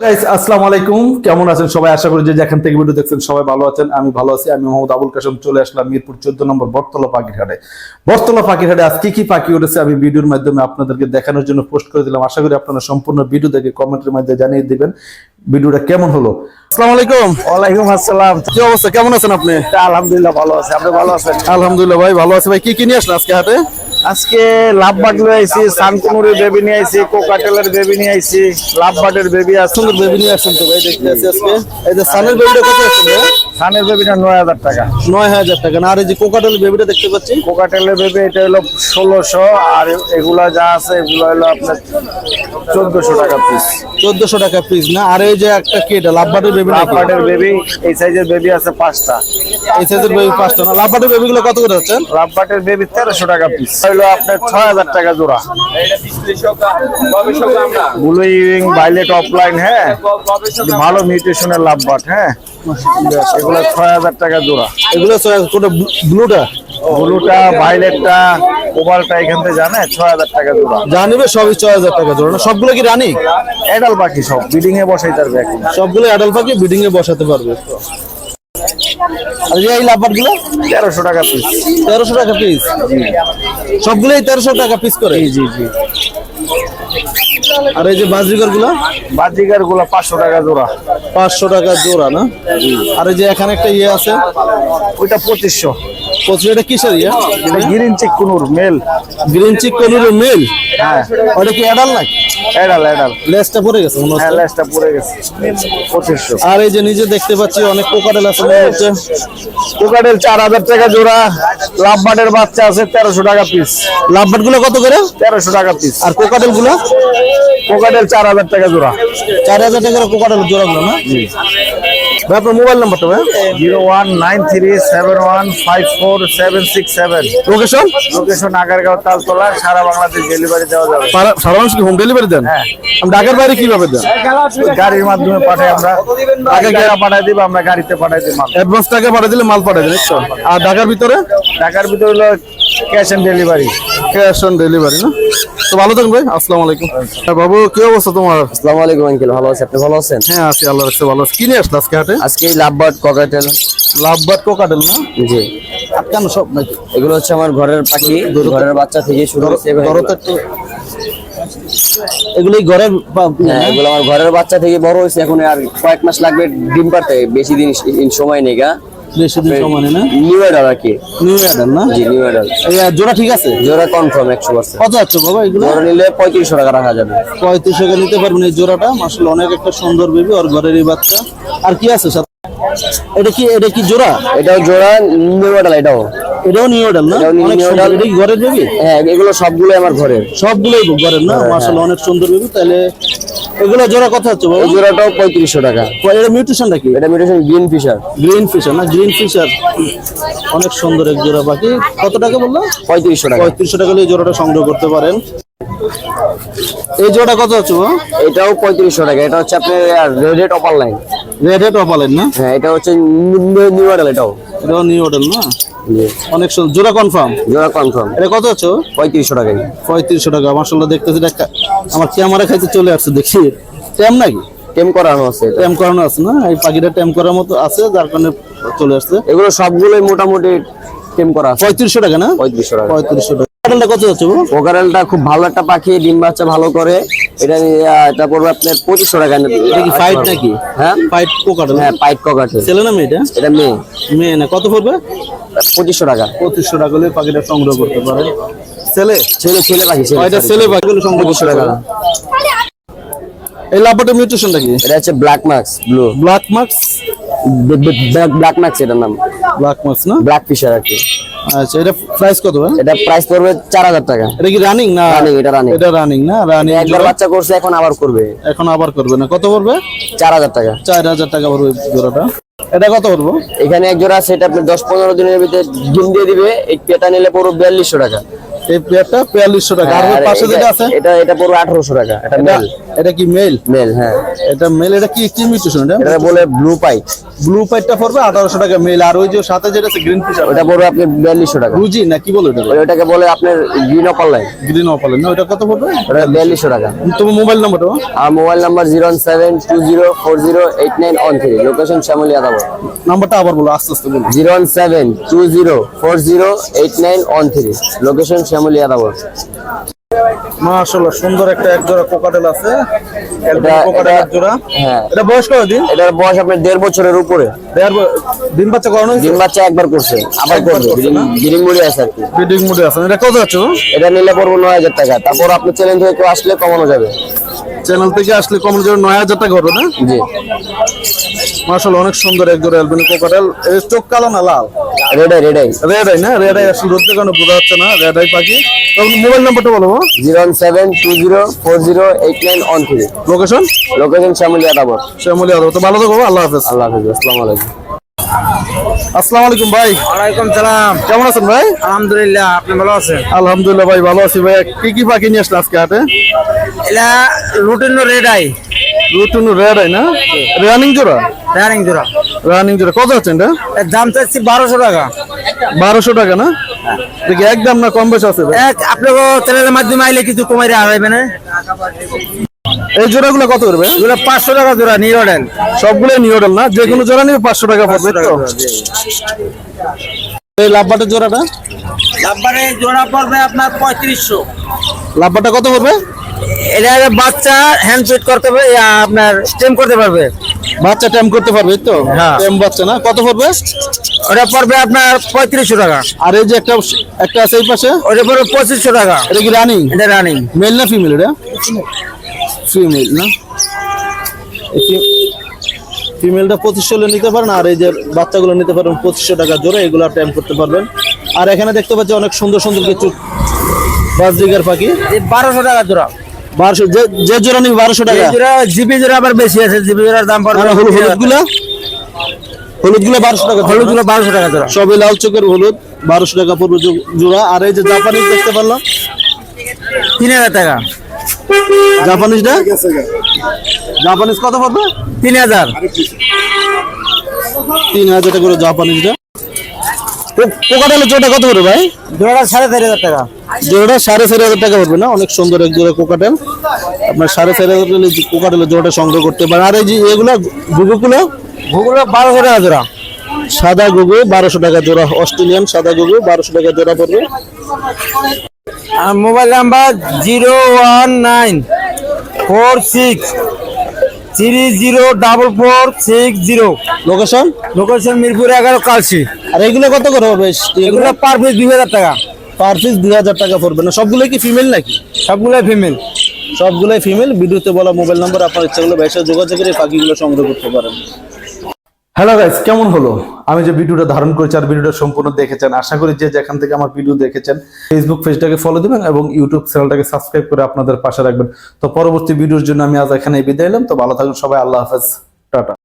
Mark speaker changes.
Speaker 1: আসসালামু আলাইকুম। কেমন আছেন সবাই? আশা করি যে যেখান থেকে ভিডিও দেখছেন সবাই ভালো আছেন। আমি ভালো আছি। আমি মোহাম্মদ আবুল কাসেম চলে আসলাম মিরপুর চোদ্দ নম্বর বর্তলা পাখিরহাটে বর্তলা পাখিরহাটে আজ কি কি পাখি উঠেছে আমি ভিডিওর মাধ্যমে আপনাদেরকে দেখানোর জন্য পোস্ট করে দিলাম। আশা করি আপনারা সম্পূর্ণ ভিডিও দেখে কমেন্টের মাধ্যমে জানিয়ে দিবেন। ভিডিওটা কেমন হলো? আসসালামু আলাইকুম।
Speaker 2: ওয়ালাইকুম আসসালাম।
Speaker 1: কি অবস্থা? কেমন আছেন আপনি?
Speaker 2: আলহামদুলিল্লাহ ভালো আছে। আপনি ভালো আছেন?
Speaker 1: আলহামদুলিল্লাহ ভাই ভালো আছে ভাই। কি কি নিয়ে আসলেন আজকে হাটে?
Speaker 2: আজকে লাভ বাট নিয়ে আইছি সানকুনুরের বেবি নিয়ে আইছি কোকাটেলের বেবি নিয়ে আইছি লাভ বাটের বেবি আছে।
Speaker 1: সুন্দর বেবি নিয়ে আসছেন তো ভাই দেখতে আছি আজকে। এই যে সানের বেবিটা কত আসছে
Speaker 2: সানের বেবিটা নয় হাজার টাকা।
Speaker 1: নয় হাজার টাকা। না আর এই যে কোকাটেল বেবিটা দেখতে পাচ্ছি।
Speaker 2: কোকাটেলের বেবি এটা হলো ষোলোশো আর এগুলা যা আছে এগুলো হলো আপনার চোদ্দশো টাকা পিস
Speaker 1: চোদ্দশো টাকা পিস না? আর এই যে একটা কি এটা? লাভবাটের বেবি
Speaker 2: লাভ বাটের বেবি এই সাইজের বেবি আছে পাঁচটা।
Speaker 1: এই সাইজের বেবি পাঁচটা না? লাভবাটের বেবি গুলো কত করে যাচ্ছেন
Speaker 2: লাভ বাটের বেবি তেরোশো টাকা পিস হলো আপনার ছয় হাজার টাকা জোড়া। ব্লু ইউইং ভাইলেট অফলাইন হ্যাঁ। ভালো মিউটেশনের লাভ বাট হ্যাঁ। এগুলো ছয় হাজার টাকা জোড়া।
Speaker 1: এগুলো কোনটা ব্লুটা?
Speaker 2: ব্লুটা ভাইলেটটা ওভারটা এখান থেকে জানে ছয় হাজার টাকা জোড়া।
Speaker 1: যা নিবে সবই ছয় হাজার টাকা জোড়া। সবগুলো কি রানি?
Speaker 2: এডাল পাখি সব বিডিং এ বসাই পারবে এখন
Speaker 1: সবগুলো অ্যাডাল পাখি বিডিং এ বসাতে পারবে। আর এই গুলো?
Speaker 2: তেরোশো টাকা পিস
Speaker 1: তেরোশো টাকা পিস সবগুলোই তেরোশো টাকা পিস করে?
Speaker 2: জি জি।
Speaker 1: আর এই যে
Speaker 2: বাজরিকারগুলা বাজিকারগুলা পাঁচশো টাকা জোড়া।
Speaker 1: পাঁচশো টাকা জোড়া না? আর এই যে এখানে একটা ইয়ে আছে?
Speaker 2: ওইটা পঁচিশশো।
Speaker 1: পঁচিশ এটা কিসের ইয়ে?
Speaker 2: এটা green cheek conure male.
Speaker 1: Green cheek male?
Speaker 2: হ্যাঁ।
Speaker 1: ওটা কি অ্যাডাল নাকি? লেসটা পড়ে গেছে
Speaker 2: হ্যাঁ লেসটা পড়ে গেছে। পঁচিশশো।
Speaker 1: আর এই যে নিজে দেখতে পাচ্ছি অনেক কোকারেল আছে মনে হচ্ছে।
Speaker 2: কোকাটেল চার হাজার টাকা জোড়া। লাভ বাটের বাচ্চা আছে তেরোশো টাকা পিস
Speaker 1: লাভবাটগুলো কত করে?
Speaker 2: তেরোশো টাকা পিস
Speaker 1: আর কোকাটেলগুলো
Speaker 2: কোকাটেল চার হাজার টাকা জোড়া।
Speaker 1: চার হাজার টাকার কোকাটেল জোড়া গুলো না? ভাই আপনার মোবাইল নাম্বারটা ভাই?
Speaker 2: Zero one nine three seven one five four seven six seven.
Speaker 1: Location
Speaker 2: location Agargaon Taltola সারা বাংলাদেশ ডেলিভারি দেওয়া যাবে।
Speaker 1: সারা কি হোম ডেলিভারি দেন?
Speaker 2: হ্যাঁ।
Speaker 1: আমি ঢাকার বাইরে কীভাবে দেন?
Speaker 2: গাড়ির মাধ্যমে পাঠাই আমরা। আগে টাকা পাঠাই দিব আমরা গাড়িতে পাঠাই দিব মাল।
Speaker 1: অ্যাডভান্স টাকা পাঠিয়ে দিলে মাল পাঠিয়ে দেন একশো আর ঢাকার ভিতরে?
Speaker 2: ঢাকার ভিতরে হলো cash on delivery
Speaker 1: cash on delivery না? তো ভালো থাকুন ভাই আসসালামু আলাইকুম। হ্যাঁ, বাবু কি অবস্থা তোমার?
Speaker 3: আসসালামু আলাইকুম আঙ্কেল ভালো আছে আপনি ভালো আছেন?
Speaker 1: হ্যাঁ আছি আল্লাহ রাখছে ভালো আছে। আসলে আজকে হাটে?
Speaker 3: আজকে এই লাভবার্ড ককাটেল
Speaker 1: কোকাটেল না?
Speaker 3: জি।
Speaker 1: কেন সব নাকি?
Speaker 3: এগুলো হচ্ছে আমার ঘরের পাখি ঘরের বাচ্চা থেকে শুরু হচ্ছে এগুলো।
Speaker 1: ঘরের
Speaker 3: হ্যাঁ এগুলো আমার ঘরের বাচ্চা থেকে বড় হয়েছে এখন আর কয়েক মাস লাগবে ডিম পারতে বেশি দিন সময় নেই গা।
Speaker 1: বেশি দিন সময় না?
Speaker 3: নিউ এডাল আর কি
Speaker 1: নিউ অ্যাডাল না?
Speaker 3: জি নিউ এডাল
Speaker 1: জোড়া ঠিক আছে?
Speaker 3: জোড়া কনফার্ম একশো পার্সেন্ট
Speaker 1: কত আছে বাবা এগুলো?
Speaker 3: জোড়া নিলে পঁয়ত্রিশশো টাকা রাখা যাবে।
Speaker 1: পঁয়ত্রিশ টাকা নিতে পারবেন এই জোড়াটা। আসলে অনেক একটা সুন্দর বেবি আর ঘরের এই বাচ্চা। আর কি আছে সাথে? এটা কি এটা কি জোড়া?
Speaker 3: এটাও জোড়া নিউ এডাল এটাও।
Speaker 1: এটাও নিউ অর্ডার না? অনেক সুন্দর। এটা কি ঘরের বেবি?
Speaker 3: হ্যাঁ এগুলো সবগুলোই আমার ঘরের।
Speaker 1: সবগুলোই ঘরের না? মাশাআল্লাহ অনেক সুন্দর বেবি। তাহলে এগুলো জোড়া কত হচ্ছে বাবা
Speaker 3: জোড়াটাও পঁয়ত্রিশশো টাকা।
Speaker 1: এটা মিউটেশনটা কি
Speaker 3: এটা mutation green Fischer.
Speaker 1: Green Fischer না? Green Fischer. অনেক সুন্দর এক জোড়া পাখি। কত টাকা বলল?
Speaker 3: পঁয়ত্রিশশো টাকা।
Speaker 1: পঁয়ত্রিশশো টাকা এই জোড়াটা সংগ্রহ করতে পারেন। এই জোড়া কত হচ্ছে
Speaker 3: এটাও পঁয়ত্রিশশো টাকা। এটা হচ্ছে আপনার red upper line
Speaker 1: red head অপালেন না?
Speaker 3: হ্যাঁ এটা হচ্ছে নিউ মডেল এটাও।
Speaker 1: এটাও নিউ অর্ডার না? অনেক সুন্দর। জোড়া কনফার্ম
Speaker 3: জোড়া কনফার্ম
Speaker 1: এটা কত আছো
Speaker 3: পঁয়ত্রিশশো টাকা
Speaker 1: পঁয়ত্রিশশো টাকা। মাসাল্লাহ দেখতেছি কা- আমার ক্যামেরা খাইতে চলে আসছে দেখি। ট্যাম নাকি?
Speaker 3: টেম করানো আছে।
Speaker 1: ট্যাম করানো আছে না? এই পাখিটা ট্যাম করার মতো আছে যার কারণে চলে আসছে।
Speaker 3: এগুলো সবগুলোই মোটামুটি টেম করা আছে।
Speaker 1: পঁয়ত্রিশশো টাকা না?
Speaker 3: পঁয়ত্রিশশো টাকা।
Speaker 1: পঁয়ত্রিশশো টাকা। কত হচ্ছে গো?
Speaker 3: খুব ভালো একটা পাখি ডিম বাচ্চা ভালো করে। এটা এটা পড়বে আপনার পঁচিশশো টাকা
Speaker 1: এটা কি ফাইট নাকি?
Speaker 3: হ্যাঁ?
Speaker 1: ফাইট
Speaker 3: হ্যাঁ পাইট ককাটেল
Speaker 1: ছেলে না মেয়েটা
Speaker 3: এটা? মেয়ে।
Speaker 1: মেয়ে না কত পড়বে?
Speaker 3: পঁচিশশো টাকা।
Speaker 1: পঁচিশশো টাকা হলে পাখিটা সংগ্রহ করতে পারে। ছেলে?
Speaker 3: ছেলে ছেলে পাখি
Speaker 1: এটা ছেলে পাখিগুলো সংগ্রহ
Speaker 3: পঁচিশশো টাকা।
Speaker 1: পারে এই লাভটা মিউটেশনটা কি?
Speaker 3: এটা হচ্ছে black marks blue
Speaker 1: black marks
Speaker 3: black marks এটার নাম।
Speaker 1: ব্ল্যাক মার্কস না?
Speaker 3: ব্ল্যাক ফিশার আর কি।
Speaker 1: আচ্ছা এটা প্রাইস কত
Speaker 3: এটা প্রাইস পড়বে চার হাজার টাকা।
Speaker 1: এটা কি রানিং না
Speaker 3: Running, এটা running।
Speaker 1: এটা রানিং না? রানিং
Speaker 3: একবার বাচ্চা করছে এখন আবার করবে।
Speaker 1: এখন আবার করবে না। কত পড়বে?
Speaker 3: চার হাজার টাকা।
Speaker 1: চার হাজার টাকা পড়বে জোড়াটা। এটা কত পড়ব?
Speaker 3: এখানে এক জোড়া আছে আপনি দশ পনেরো দিনের ভিতরে ডিম দিয়ে দিবে। এই পেটা নিলে পুরো বিয়াল্লিশশো টাকা।
Speaker 1: এই পেয়ারটা বিয়াল্লিশশো টাকা। আর ওই পাশে যেটা আছে?
Speaker 3: এটা এটা পড়বে আঠারোশো টাকা। এটা
Speaker 1: এটা কি মেল
Speaker 3: মেল হ্যাঁ।
Speaker 1: এটা মেল এটা কি কি মিউটেশন এটা?
Speaker 3: এটা বলে ব্লু পাইপ
Speaker 1: ব্লু পাইটটা পড়বে আঠারোশো টাকা মেল আর ওই যে সাথে যেটা আছে গ্রিন ফিশ
Speaker 3: ওটা পড়বে আপনি বিয়াল্লিশশো টাকা।
Speaker 1: রুজি না কি বলো এটা
Speaker 3: ওটাকে বলে আপনার গ্রিন অপার লাইন
Speaker 1: গ্রিন অপালেন না ওটা কত পড়বে?
Speaker 3: ওটা বিয়াল্লিশশো টাকা।
Speaker 1: তোমার মোবাইল নাম্বারটা
Speaker 3: আর mobile number zero seven two zero four zero eight nine one three location Shyamoli Adabor
Speaker 1: নাম্বারটা আবার বলো আস্তে আস্তে বলো।
Speaker 3: Zero seven two zero four zero eight nine one three location Shyamoli Adabor
Speaker 1: মাশাআল্লাহ সুন্দর একটা এক জোড়া কোকাটেল আছে
Speaker 3: এটা-
Speaker 1: কোকাটেল এক জোড়া
Speaker 3: হ্যাঁ।
Speaker 1: এটা বয়স কত দিন
Speaker 3: এটার বয়স আপনার দেড় বছরের উপরে।
Speaker 1: দেড় দিন বাচ্চা করানো
Speaker 3: দিন বাচ্চা একবার করছে আবার করবে ব্রিডিং মুড়ি আছে আর কি।
Speaker 1: ব্রিডিং মুড়ি আছে। এটা কত আছে
Speaker 3: এটা নিলে পড়ব নয় হাজার টাকা। তারপর আপনি চ্যালেঞ্জ হয়ে কেউ আসলে কমানো যাবে।
Speaker 1: চ্যানেল থেকে আসলে কম জোর নয় হাজার টাকা হবে না?
Speaker 3: জি।
Speaker 1: মাশাআল্লাহ অনেক সুন্দর এক জোড়া অ্যালবিনো কোকাটেল চোখ কালো না লাল?
Speaker 3: Red eye red eye
Speaker 1: red eye red eye না? রেড আই আসলে রোদ্রের কারণে বোঝা যাচ্ছে না। রেড আই পাখি। তখন মোবাইল নাম্বারটা বলব
Speaker 3: zero seven two zero four zero eight nine one three.
Speaker 1: Location
Speaker 3: location Shyamoli Adabor.
Speaker 1: Shyamoli আদর তো ভালো থাকো আল্লাহ হাফেজ।
Speaker 3: আল্লাহ হাফিজ। আসসালামু আলাইকুম।
Speaker 1: আসসালামু আলাইকুম ভাই।
Speaker 4: ওয়ালাইকুম সালাম।
Speaker 1: কেমন আছেন ভাই?
Speaker 4: আলহামদুলিল্লাহ আপনি ভালো আছেন?
Speaker 1: আলহামদুলিল্লাহ ভাই ভালো আছি ভাই। কি কি পাখি নিয়ে আসলে আজকে হাটে?
Speaker 4: এটা lutino red eye
Speaker 1: lutino red eye না? রানিং জোড়া?
Speaker 4: রানিং জোড়া।
Speaker 1: রানিং জোড়া। কত হচ্ছে এটা?
Speaker 4: দাম চাচ্ছি বারোশো টাকা।
Speaker 1: বারোশো টাকা না? দেখি একদম না কম বেশি আছে
Speaker 4: আপনাকে চ্যানেলের মাধ্যমে আইলে কিছু কমাই যাবে না।
Speaker 1: এই জোড়াগুলো কত করবে?
Speaker 4: এগুলো পাঁচশো টাকা জোড়া নিরোডেন
Speaker 1: সবগুলো নিউডেল না? যে কোনো জোড়া নিবে পাঁচশো টাকা পড়বে তো? এই লাভবাটের জোড়াটা?
Speaker 4: লাভবারে জোড়া পড়বে আপনার পঁয়ত্রিশশো।
Speaker 1: লাভবাটা কত পড়বে?
Speaker 4: এটা বাচ্চা হ্যান্ড ফিট করতে পারবে আপনার স্টেম করতে পারবে।
Speaker 1: বাচ্চা টাইম করতে পারবে তো?
Speaker 4: হ্যাঁ।
Speaker 1: টাইম বাচ্চা না? কত পড়বে?
Speaker 4: ওটা পড়বে আপনার পঁয়ত্রিশশো টাকা।
Speaker 1: আর এই যে একটা একটা আছে এই পাশে?
Speaker 4: ওটা পড়বে পঁচিশশো টাকা।
Speaker 1: এটা কি রানিং
Speaker 4: এটা রানিং
Speaker 1: মেল না ফিমেল এটা? ফিমেল না? ফিমেলটা পঁচিশশো হলে নিতে পারেন আর এই যে বাচ্চাগুলো নিতে পারেন পঁচিশশো টাকা জোরে এগুলো টাইম করতে পারবেন। আর এখানে দেখতে পাচ্ছি অনেক সুন্দর সুন্দর কিছু বাজরিগার পাখি।
Speaker 4: বারোশো টাকা জোড়া।
Speaker 1: বারোশো যে জোড়া নিবি বারোশো টাকা?
Speaker 4: জিপি জোড়া আবার বেশি আছে জিপি জোড়ার দাম পড়বে
Speaker 1: আর হলুদ হলুদগুলা হলুদগুলা বারোশো টাকা
Speaker 4: হলুদগুলো বারোশো টাকা জোড়া।
Speaker 1: সবই লাল চোখের হলুদ বারোশো টাকা পড়বে জোড়া। আর এই যে জাপানিজ দেখতে পারলাম।
Speaker 4: তিন হাজার টাকা।
Speaker 1: জাপানিজটা? জাপানিজ কত পড়বে?
Speaker 4: তিন হাজার।
Speaker 1: তিন হাজার টাকা করে জাপানিজটা। কোকাটালের জোড়া কত পড়বে ভাই?
Speaker 4: জোড়া সাড়ে চারি হাজার টাকা।
Speaker 1: জোড়াটা সাড়ে চারি হাজার টাকা পড়বে না? অনেক সুন্দর এক জোড়া কোকাটেল। আপনার সাড়ে চারি হাজার টাকা কোকাটেলের জোড়াটা সংগ্রহ করতে পারেন। আর এই যে এগুলো গুগুগুলো
Speaker 4: ভূগুলো বারোশো টাকা জোড়া।
Speaker 1: সাদা গুগু বারোশো টাকা জোড়া। অস্ট্রেলিয়ান সাদা গুগু বারোশো টাকা জোড়া পড়বে।
Speaker 4: আর mobile number zero one nine four six three zero double four six zero.
Speaker 1: Location
Speaker 4: location Mirpur এগারো কালসি
Speaker 1: আর এগুলো কত করে হবে? এগুলো
Speaker 4: পার পিস দুই হাজার টাকা।
Speaker 1: পার পিস দুই হাজার টাকা পড়বে না। সবগুলো কি ফিমেল নাকি?
Speaker 4: সবগুলোই ফিমেল
Speaker 1: সবগুলোই ফিমেল ভিডিওতে বলা মোবাইল নাম্বার আপনার ইচ্ছাগুলো ব্যবসা যোগাযোগ করে পাখিগুলো সংগ্রহ করতে পারেন। হ্যালো গাইস কেমন হলো? আমি যে ভিডিওটা ধারণ করেছি আর ভিডিওটা সম্পূর্ণ দেখেছেন, আশা করি যে যেখান থেকে আমার ভিডিও দেখেছেন ফেসবুক পেজটাকে ফলো দিবেন এবং ইউটিউব চ্যানেলটাকে সাবস্ক্রাইব করে আপনাদের পাশে রাখবেন। তো পরবর্তী ভিডিওর জন্য আমি আজ এখানে বিদায় এলাম তো ভালো থাকুন সবাই, আল্লাহ হাফেজ। টাটা।